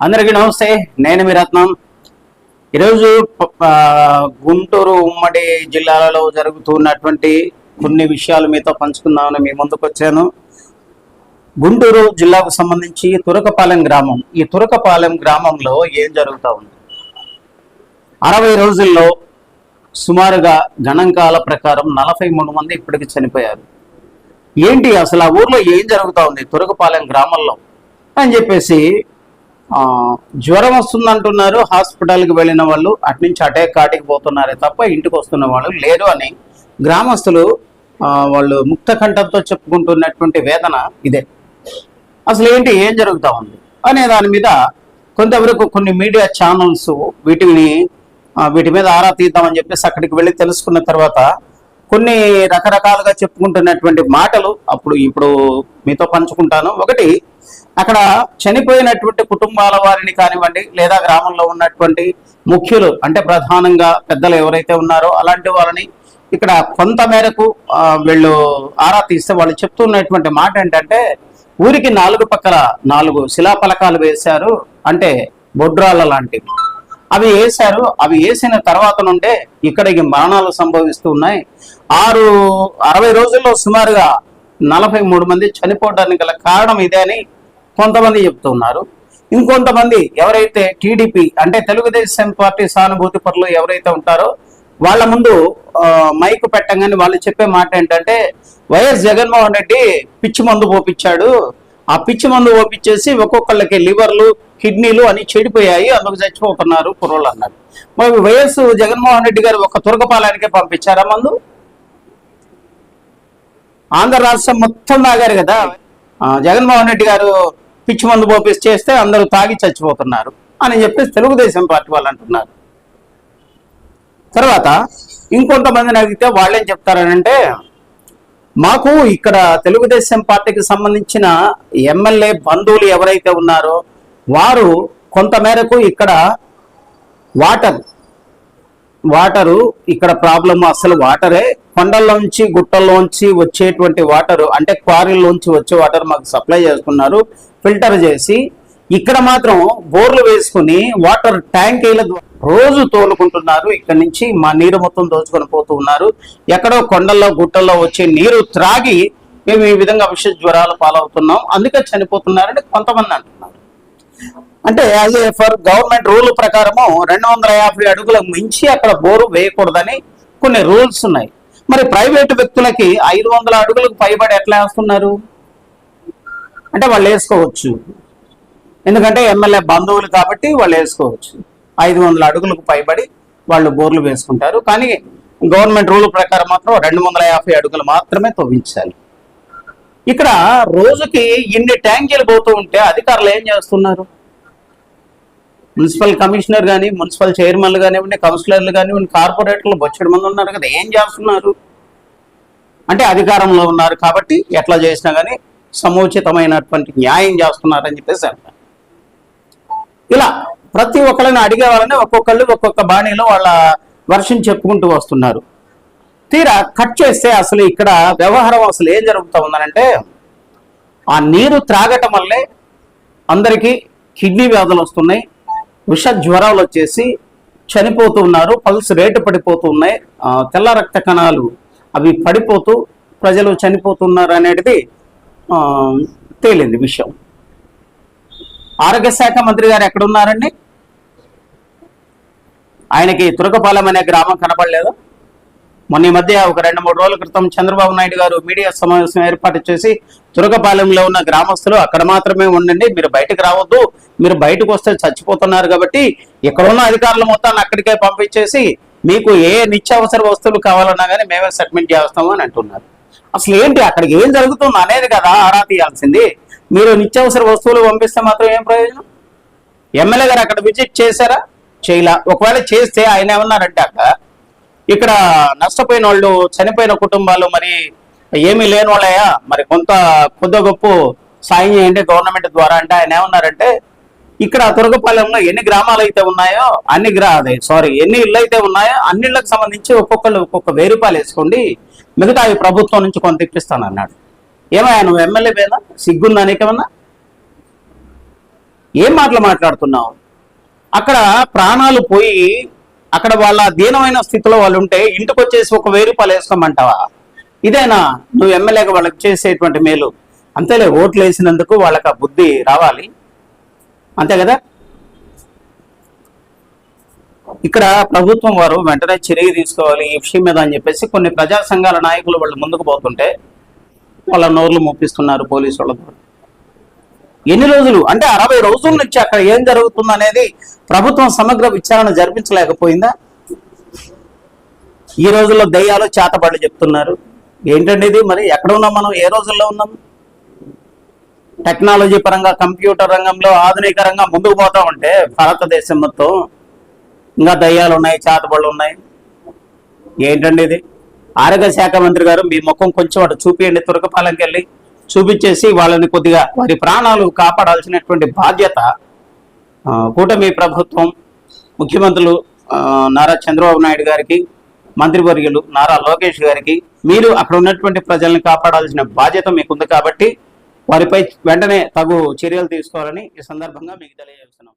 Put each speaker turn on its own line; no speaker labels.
అందరికీ నమస్తే నేను మీ రత్నం. ఈరోజు గుంటూరు ఉమ్మడి జిల్లాలలో జరుగుతున్నటువంటి కొన్ని విషయాలు మీతో పంచుకుందామని మీ ముందుకు వచ్చాను. గుంటూరు జిల్లాకు సంబంధించి తురకపాలెం గ్రామం. ఈ తురకపాలెం గ్రామంలో ఏం జరుగుతూ ఉంది? అరవై రోజుల్లో సుమారుగా గణాంకాల ప్రకారం నలభై మూడు మంది ఇప్పటికి చనిపోయారు. ఏంటి అసలు ఆ ఊర్లో ఏం జరుగుతూ ఉంది తురకపాలెం గ్రామంలో? అని చెప్పేసి జ్వరం వస్తుందంటున్నారు. హాస్పిటల్కి వెళ్ళిన వాళ్ళు అటు నుంచి అటే కాటికి పోతున్నారే తప్ప ఇంటికి వస్తున్న వాళ్ళు లేరు అని గ్రామస్తులు వాళ్ళు ముక్త కంఠంతో చెప్పుకుంటున్నటువంటి వేదన ఇదే. అసలు ఏంటి? ఏం జరుగుతూ ఉంది? అనే దాని మీద కొంతవరకు కొన్ని మీడియా ఛానల్స్ వీటిని వీటి మీద ఆరా తీద్దామని చెప్పేసి అక్కడికి వెళ్ళి తెలుసుకున్న తర్వాత కొన్ని రకరకాలుగా చెప్పుకుంటున్నటువంటి మాటలు అప్పుడు ఇప్పుడు మీతో పంచుకుంటాను. ఒకటి అక్కడ చనిపోయినటువంటి కుటుంబాల వారిని కానివ్వండి లేదా గ్రామంలో ఉన్నటువంటి ముఖ్యులు అంటే ప్రధానంగా పెద్దలు ఎవరైతే ఉన్నారో అలాంటి వారిని ఇక్కడ కొంత మేరకు వీళ్ళు ఆరా తీస్తే వాళ్ళు చెప్తున్నటువంటి మాట ఏంటంటే ఊరికి నాలుగు పక్కల నాలుగు శిలాఫలకాలు వేశారు. అంటే బొడ్రాళ్ళ లాంటివి. అవి వేశారు అవి వేసిన తర్వాత నుండే ఇక్కడికి మరణాలు సంభవిస్తూ ఉన్నాయి ఆరు అరవై రోజుల్లో సుమారుగా నలభై మూడు మంది చనిపోవడానికి గల కారణం ఇదే అని కొంతమంది చెప్తున్నారు. ఇంకొంతమంది ఎవరైతే టీడీపీ అంటే తెలుగుదేశం పార్టీ సానుభూతి పరులు ఎవరైతే ఉంటారో వాళ్ళ ముందు మైకు పెట్టంగానే వాళ్ళు చెప్పే మాట ఏంటంటే వైఎస్ జగన్మోహన్ రెడ్డి పిచ్చి మందు పోపించాడు ఆ పిచ్చి మందు ఓపించేసి ఒక్కొక్కళ్ళకి లివర్లు కిడ్నీలు అని చెడిపోయాయి. అందుకు చచ్చిపోతున్నారు కుర్రోళ్ళు అన్నారు. మరి వైఎస్ జగన్మోహన్ రెడ్డి గారు ఒక తురకపాలానికే పంపించారా మందు? ఆంధ్ర రాష్ట్రం మొత్తం తాగారు కదా. జగన్మోహన్ రెడ్డి గారు పిచ్చి మందు పోపిస్ చేస్తే అందరూ తాగి చచ్చిపోతున్నారు అని చెప్పేసి తెలుగుదేశం పార్టీ వాళ్ళు అంటున్నారు. తర్వాత ఇంకొంతమందిని అడిగితే వాళ్ళేం చెప్తారనంటే మాకు ఇక్కడ తెలుగుదేశం పార్టీకి సంబంధించిన ఎమ్మెల్యే బంధువులు ఎవరైతే ఉన్నారో వారు కొంతమేరకు ఇక్కడ వాటర్ వాటరు ఇక్కడ ప్రాబ్లం అసలు వాటరే. కొండల్లోంచి గుట్టల్లోంచి వచ్చేటువంటి వాటరు అంటే క్వారీల్లోంచి వచ్చే వాటర్ మాకు సప్లై చేస్తున్నారు ఫిల్టర్ చేసి. ఇక్కడ మాత్రం బోర్లు వేసుకుని వాటర్ ట్యాంకీల రోజు తోలుకుంటున్నారు. ఇక్కడ నుంచి మా నీరు మొత్తం దోచుకొని పోతూ ఉన్నారు. ఎక్కడో కొండల్లో గుట్టల్లో వచ్చే నీరు త్రాగి మేము ఈ విధంగా విష జ్వరాలు పాలవుతున్నాం. అందుకే చనిపోతున్నారని కొంతమంది అంటున్నారు. అంటే as a for government rule ప్రకారము రెండు వందల యాభై అడుగులకు మించి అక్కడ బోరు వేయకూడదని కొన్ని రూల్స్ ఉన్నాయి. మరి ప్రైవేటు వ్యక్తులకి ఐదు వందల అడుగులకు పైబడి ఎట్లా వేస్తున్నారు? అంటే వాళ్ళు వేసుకోవచ్చు. ఎందుకంటే ఎమ్మెల్యే బంధువులు కాబట్టి వాళ్ళు వేసుకోవచ్చు. ఐదు వందల అడుగులకు పైబడి వాళ్ళు బోర్లు వేసుకుంటారు. కానీ గవర్నమెంట్ రూల్ ప్రకారం మాత్రం రెండు వందల యాభై అడుగులు మాత్రమే తవ్వించాలి. ఇక్కడ రోజుకి ఇన్ని ట్యాంకీలు పోతూ ఉంటే అధికారులు ఏం చేస్తున్నారు? మున్సిపల్ కమిషనర్ కానీ మున్సిపల్ చైర్మన్లు కానివ్వండి కౌన్సిలర్లు కానివ్వండి కార్పొరేటర్లు బొచ్చడి మంది ఉన్నారు కదా ఏం చేస్తున్నారు? అంటే అధికారంలో ఉన్నారు కాబట్టి ఎట్లా చేసినా కానీ సముచితమైనటువంటి న్యాయం చేస్తున్నారని చెప్పేసి అంటారు. ఇలా ప్రతి ఒక్కరిని అడిగే వాళ్ళని ఒక్కొక్కళ్ళు ఒక్కొక్క బాణీలో వాళ్ళ వర్షం చెప్పుకుంటూ వస్తున్నారు. తీరా కట్ చేస్తే అసలు ఇక్కడ వ్యవహారం అసలు ఏం జరుగుతూ ఉందనంటే ఆ నీరు త్రాగటం వల్లే అందరికీ కిడ్నీ వ్యాధులు వస్తున్నాయి విష జ్వరాలు వచ్చేసి చనిపోతూ ఉన్నారు పల్స్ రేటు పడిపోతూ ఉన్నాయి తెల్ల రక్త కణాలు అవి పడిపోతూ ప్రజలు చనిపోతున్నారు అనేది తేలింది విషయం. ఆరోగ్య శాఖ మంత్రి గారు ఎక్కడున్నారండి? ఆయనకి తురకపాలెం అనే గ్రామం కనబడలేదు? మొన్న ఈ మధ్య ఒక రెండు మూడు రోజుల క్రితం చంద్రబాబు నాయుడు గారు మీడియా సమావేశం ఏర్పాటు చేసి తురకపాలెంలో ఉన్న గ్రామస్తులు అక్కడ మాత్రమే ఉండండి మీరు బయటకు రావద్దు మీరు బయటకు వస్తే చచ్చిపోతున్నారు కాబట్టి ఇక్కడ ఉన్న అధికారులు మొత్తాన్ని అక్కడికే పంపించేసి మీకు ఏ నిత్యావసర వస్తువులు కావాలన్నా కానీ మేమే సెటిల్మెంట్ చేస్తాము అని అంటున్నారు. అసలు ఏంటి? అక్కడికి ఏం జరుగుతుంది అనేది కదా ఆరా తీయాల్సింది మీరు నిత్యావసర వస్తువులు పంపిస్తే మాత్రం ఏం ప్రయోజనం? ఎమ్మెల్యే గారు అక్కడ విజిట్ చేశారా? చేయలా. ఒకవేళ చేస్తే ఆయన ఏమన్నారంటే అక్కడ ఇక్కడ నష్టపోయిన వాళ్ళు చనిపోయిన కుటుంబాలు మరి ఏమీ లేని వాళ్ళయా? మరి కొంత కొద్ది గొప్ప సాయం చేయండి గవర్నమెంట్ ద్వారా అంటే ఆయన ఏమన్నారంటే ఇక్కడ తురగపాలెంలో ఎన్ని గ్రామాలు అయితే ఉన్నాయో అన్ని గ్రా అదే సారీ ఎన్ని ఇళ్ళు అయితే ఉన్నాయో అన్ని ఇళ్ళకి సంబంధించి ఒక్కొక్కళ్ళు ఒక్కొక్క వెయ్యి రూపాయలు వేసుకోండి మిగతా ఈ ప్రభుత్వం నుంచి కొంత ఇప్పిస్తాను అన్నాడు. ఏమయ్యా నువ్వు ఎమ్మెల్యే పేదా? సిగ్గుందా నీకేమన్నా? ఏం మాటలు మాట్లాడుతున్నావు? అక్కడ ప్రాణాలు పోయి అక్కడ వాళ్ళ దీనమైన స్థితిలో వాళ్ళు ఉంటే ఇంటికి వచ్చేసి ఒక వెయ్యి రూపాయలు వేసుకోమంటావా? ఇదేనా? నువ్వు ఎమ్మెల్యేగా వాళ్ళకి చేసేటువంటి మేలు. అంతేలే ఓట్లు వేసినందుకు వాళ్ళకి ఆ బుద్ధి రావాలి. అంతే కదా? ఇక్కడ ప్రభుత్వం వారు వెంటనే చర్య తీసుకోవాలి ఈ విషయం మీద అని చెప్పేసి కొన్ని ప్రజా సంఘాల నాయకులు వాళ్ళు ముందుకు పోతుంటే వాళ్ళ నోర్లు మూపిస్తున్నారు పోలీసు వాళ్ళతో ఎన్ని రోజులు? అంటే అరవై రోజుల నుంచి అక్కడ ఏం జరుగుతుంది అనేది ప్రభుత్వం సమగ్ర విచారణ జరిపించలేకపోయిందా? ఈ రోజుల్లో దయ్యాలు చేతబడి చెప్తున్నారు. ఏంటండి ఇది? మరి ఎక్కడ ఉన్నాం మనం? ఏ రోజుల్లో ఉన్నాం? టెక్నాలజీ పరంగా కంప్యూటర్ రంగంలో ఆధునిక రంగం ముందుకు పోతా ఉంటే భారతదేశం మొత్తం ఇంకా దయ్యాలు ఉన్నాయి చేతబడులు ఉన్నాయి. ఏంటండి ఇది? ఆరోగ్య శాఖ మంత్రి గారు మీ ముఖం కొంచెం అటు చూపియండి తురకపాలెంకి వెళ్ళి. చూపించేసి వాళ్ళని కొద్దిగా వారి ప్రాణాలు కాపాడాల్సినటువంటి బాధ్యత కూటమి ప్రభుత్వం ముఖ్యమంత్రులు నారా చంద్రబాబు నాయుడు గారికి మంత్రివర్యులు నారా లోకేష్ గారికి మీరు అక్కడ ఉన్నటువంటి ప్రజల్ని కాపాడాల్సిన బాధ్యత మీకుంది కాబట్టి వారిపై వెంటనే తగు చర్యలు తీసుకోవాలని ఈ సందర్భంగా మీకు తెలియజేస్తున్నాం.